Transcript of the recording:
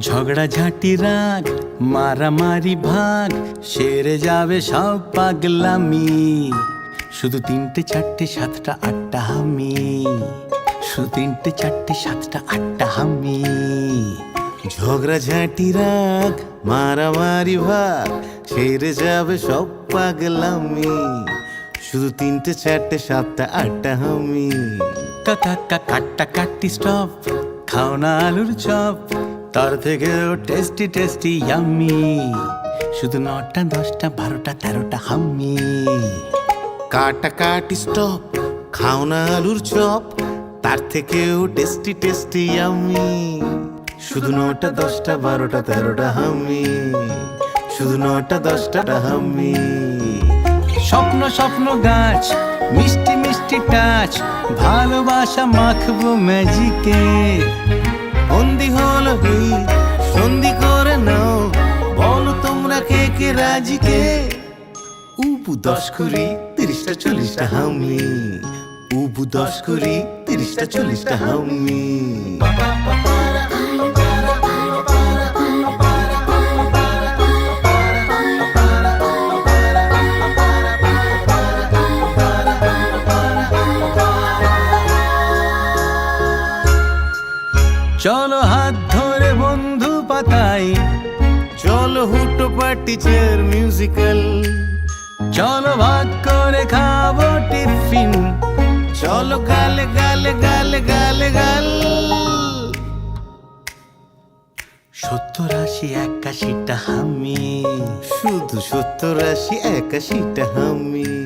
ঝগড়া, ঝাঁটি, রাগ, মারামারি, ভাগ, সেরে যাবে সব পাগলামি। শুধু তিনটে, চারটে, সাতটা, আটটা হামি। শুধু তিনটে, চারটে, সাতটা, আটটা হামি। ঝগড়া, ঝাঁটি, রাগ, মারামারি, ভাগ, সেরে যাবে সব পাগলামি। শুধু তিনটে, চারটে, সাতটা, আটটা হামি। কাকা কাট্টা, কাট্টি, স্টপ। খাও না আলুর চপ। তার থেকেও টেস্টি টেস্টি ইয়াম্মি শুধু নটা, দশটা, বারোটা, তেরোটা, হাম্মি। কাটা কাটি স্টপ খাও না আলুর চপ। তার থেকেও টেস্টি টেস্টি আমি শুধু নটা, দশটা, বারোটা, তেরোটা হামি শুধু নটা দশটা হামি স্বপ্ন স্বপ্ন গাছ, মিষ্টি মিষ্টি টাচ, ভালোবাসা মাখবো ম্যাজিকে বন্দি হল হই সন্ধি করে নাও। বলো তোমরা কে কে রাজিকে উপু দশ কুড়ি, তিরিশটা চল্লিশটা হামি উপু দশ কুড়ি, তিরিশটা চল্লিশটা হামি চলো হাত ধরে বন্ধু পাতাই। চলো হুটো পার্টি চেয়ার মিউজিক্যাল। চলো ভাগ করে খাব টিফিন। চলো গালে গালে গালে গালে গাল। সত্তর আশি একাশিটা হামি। শুধু সত্তর আশি একাশিটা হামি।